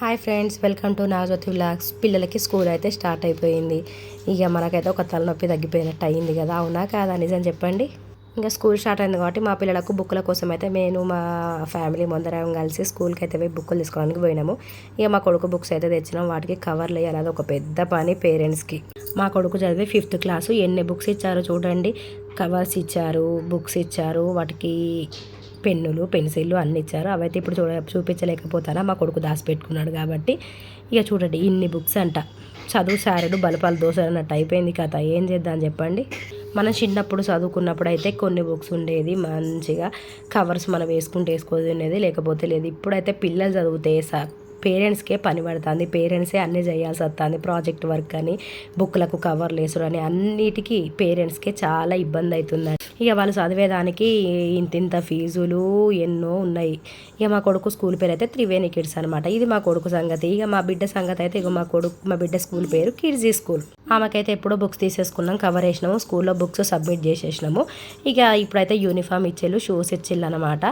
Hi friends welcome to Nagajyothi vlogs. పిల్లలకి school అయితే start అయిపోయింది. ఇక మనకైతే ఒక తలనొప్పి తగ్గిపోయినట్టు అయింది కదా అవునా కాదా? నిజం చెప్పండి. ఇంకా స్కూల్ స్టార్ట్ అయింది కాబట్టి మా పిల్లలకు బుక్కుల కోసం అయితే నేను మా ఫ్యామిలీ ముందరం కలిసి స్కూల్కి అయితే పోయి బుక్కులు తీసుకోవడానికి పోయినాము. ఇక మా కొడుకు బుక్స్ అయితే తెచ్చినాం. వాటికి కవర్లు వేయాలి అది ఒక పెద్ద పని పేరెంట్స్కి. మా కొడుకు చదివి ఫిఫ్త్ క్లాసు ఎన్ని బుక్స్ ఇచ్చారో చూడండి. కవర్స్ ఇచ్చారు బుక్స్ ఇచ్చారు వాటికి పెన్నులు పెన్సిళ్ళు అన్ని ఇచ్చారు. అవైతే ఇప్పుడు చూడ చూపించలేకపోతానా? మా కొడుకు దాచిపెట్టుకున్నాడు కాబట్టి. ఇక చూడండి ఇన్ని బుక్స్ అంట. చదువు సారడు బలపాలు దోశలు అన్నట్టు అయిపోయింది కథ. ఏం చేద్దాం చెప్పండి? మనం చిన్నప్పుడు చదువుకున్నప్పుడు అయితే కొన్ని బుక్స్ ఉండేది మంచిగా. కవర్స్ మనం వేసుకుంటే వేసుకోదు లేకపోతే లేదు. ఇప్పుడైతే పిల్లలు చదివితే సార్ పేరెంట్స్కే పని పడుతుంది. పేరెంట్సే అన్నీ చేయాల్సి వస్తుంది. ప్రాజెక్ట్ వర్క్ అని బుక్లకు కవర్లు వేసుడు అని అన్నిటికీ పేరెంట్స్కే చాలా ఇబ్బంది అవుతుంది. ఇక వాళ్ళు చదివేదానికి ఇంత ఇంత ఫీజులు ఎన్నో ఉన్నాయి. ఇక మా కొడుకు స్కూల్ పేరు అయితే త్రివేణి కిడ్స్ అనమాట ఇది మా కొడుకు సంగతి. ఇక మా బిడ్డ సంగతి అయితే ఇక మా కొడుకు మా బిడ్డ స్కూల్ పేరు కిడ్జీ స్కూల్. ఆమెకైతే ఎప్పుడో బుక్స్ తీసేసుకున్నాం కవర్ వేసినాము స్కూల్లో బుక్స్ సబ్మిట్ చేసేసినాము. ఇక ఇప్పుడైతే యూనిఫామ్ ఇచ్చేళ్ళు షూస్ ఇచ్చిళ్ళు అనమాట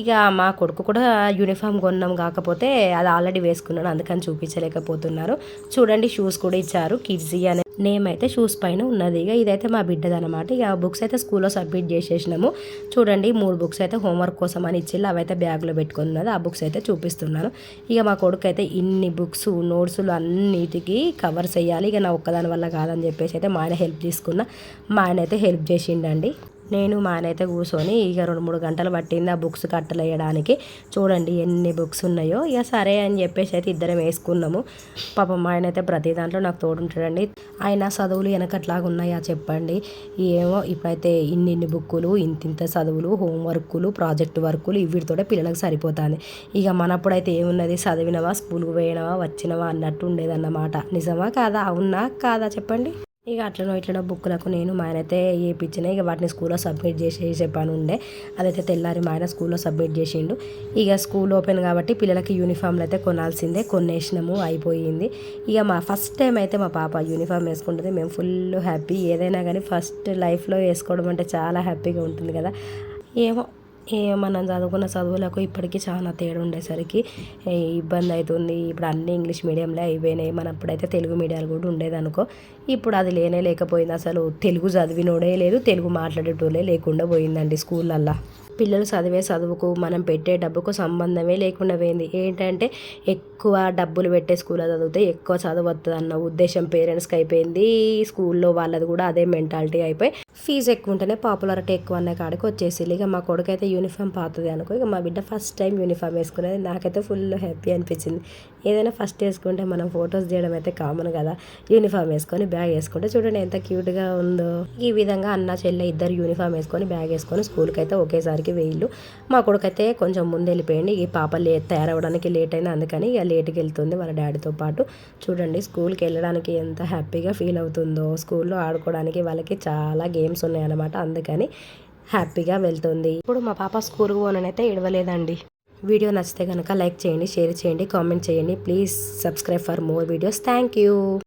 ఇక మా కొడుకు కూడా యూనిఫామ్ కొన్నాం కాకపోతే అది ఆల్రెడీ వేసుకున్నాను అందుకని చూపించలేకపోతున్నారు. చూడండి షూస్ కూడా ఇచ్చారు కిడ్జీ అనే నేమ్ అయితే షూస్ పైన ఉన్నది. ఇక ఇదైతే మా బిడ్డది అనమాట ఇక బుక్స్ అయితే స్కూల్లో సబ్మిట్ చేసేసినాము. చూడండి మూడు బుక్స్ అయితే హోంవర్క్ కోసం అని ఇచ్చి అవైతే బ్యాగ్లో పెట్టుకున్నది ఆ బుక్స్ అయితే చూపిస్తున్నాను ఇక మా కొడుకు అయితే ఇన్ని బుక్స్ నోట్స్లు అన్నిటికీ కవర్స్ వేయాలి. ఇక నా ఒక్కదాని వల్ల కాదని చెప్పేసి అయితే మా ఆయన హెల్ప్ తీసుకున్న. మా ఆయన అయితే హెల్ప్ చేసిండండి. నేను మా ఆయన అయితే కూర్చొని ఇక రెండు మూడు గంటలు పట్టింది ఆ బుక్స్ కట్టలేయడానికి చూడండి ఎన్ని బుక్స్ ఉన్నాయో. ఇక సరే అని చెప్పేసి అయితే ఇద్దరం వేసుకున్నాము. పాపం మా ఆయన అయితే ప్రతి దాంట్లో నాకు తోడుంటాడండి ఆయన చదువులు వెనకట్లాగా ఉన్నాయా చెప్పండి. ఏమో ఇప్పుడైతే ఇన్ని ఇన్ని బుక్కులు ఇంత ఇంత చదువులు హోంవర్కులు ప్రాజెక్ట్ వర్కులు వీటితోటే పిల్లలకు సరిపోతుంది. ఇక మనప్పుడైతే ఏమున్నది? చదివినవా? స్కూల్కి పోయినవా? వచ్చినవా? అన్నట్టు ఉండేదన్నమాట. నిజమా కాదా? అవునా కాదా చెప్పండి? ఇక అట్లనో ఇట్లనో బుక్లకు నేను మా ఆయన అయితే వేయించిన ఇక వాటిని స్కూల్లో సబ్మిట్ చేసేసే పని ఉండే. అదైతే తెల్లారి మా ఆయన స్కూల్లో సబ్మిట్ చేసిండు. ఇక స్కూల్ ఓపెన్ కాబట్టి పిల్లలకి యూనిఫామ్లు అయితే కొనాల్సిందే కొనేసినాము అయిపోయింది. ఇక మా ఫస్ట్ టైం అయితే మా పాప యూనిఫామ్ వేసుకుంటుంది. మేము ఫుల్ హ్యాపీ. ఏదైనా కానీ ఫస్ట్ లైఫ్లో వేసుకోవడం అంటే చాలా హ్యాపీగా ఉంటుంది కదా. ఏమో మనం చదువుకున్న చదువులకు ఇప్పటికీ చాలా తేడా ఉండేసరికి ఇబ్బంది అవుతుంది ఇప్పుడు అన్ని ఇంగ్లీష్ మీడియంలో అయిపోయినాయి. మన అప్పుడైతే తెలుగు మీడియాలు కూడా ఉండేది అనుకో ఇప్పుడు అది లేనే లేకపోయింది. అసలు తెలుగు చదివినోడే లేదు తెలుగు మాట్లాడేటోళ్ళే లేకుండా పోయిందండి స్కూళ్ళల్లో. పిల్లలు చదివే చదువుకు మనం పెట్టే డబ్బుకు సంబంధమే లేకుండా పోయింది. ఏంటంటే ఎక్కువ డబ్బులు పెట్టే స్కూల్లో చదివితే ఎక్కువ చదవద్దు అన్న ఉద్దేశం పేరెంట్స్కి అయిపోయింది. స్కూల్లో వాళ్ళది కూడా అదే మెంటాలిటీ అయిపోయి ఫీజు ఎక్కువ ఉంటేనే పాపులారిటీ ఎక్కువ అన్న కాడికి వచ్చేసి ఇక మా కొడుకు అయితే యూనిఫామ్ పాతది అనుకో ఇక మా బిడ్డ ఫస్ట్ టైం యూనిఫామ్ వేసుకునేది నాకైతే ఫుల్ హ్యాపీ అనిపించింది. ఏదైనా ఫస్ట్ వేసుకుంటే మనం ఫొటోస్ తీయడం అయితే కామన్ కదా. యూనిఫామ్ వేసుకొని బ్యాగ్ వేసుకుంటే చూడండి ఎంత క్యూట్గా ఉందో. ఈ విధంగా అన్న చెల్లె ఇద్దరు యూనిఫామ్ వేసుకొని బ్యాగ్ వేసుకొని స్కూల్కి అయితే ఒకేసారి ఒకేసారికి వేయిళ్ళు మా కొడుకు అయితే కొంచెం ముందు వెళ్ళిపోయింది ఈ పాప లే తయారవడానికి లేట్ అయినా అందుకని ఇక లేట్కి వెళ్తుంది వాళ్ళ డాడీతో పాటు. చూడండి స్కూల్కి వెళ్ళడానికి ఎంత హ్యాపీగా ఫీల్ అవుతుందో స్కూల్లో ఆడుకోవడానికి వాళ్ళకి చాలా గేమ్స్ గేమ్స్ ఉన్నాయన్నమాట. అందుకని హ్యాపీగా వెళ్తుంది. ఇప్పుడు మా పాప స్కూల్కి పోనైతే ఇడవలేదండి వీడియో నచ్చితే కనుక లైక్ చేయండి షేర్ చేయండి కామెంట్ చేయండి. Please subscribe for more videos. Thank you.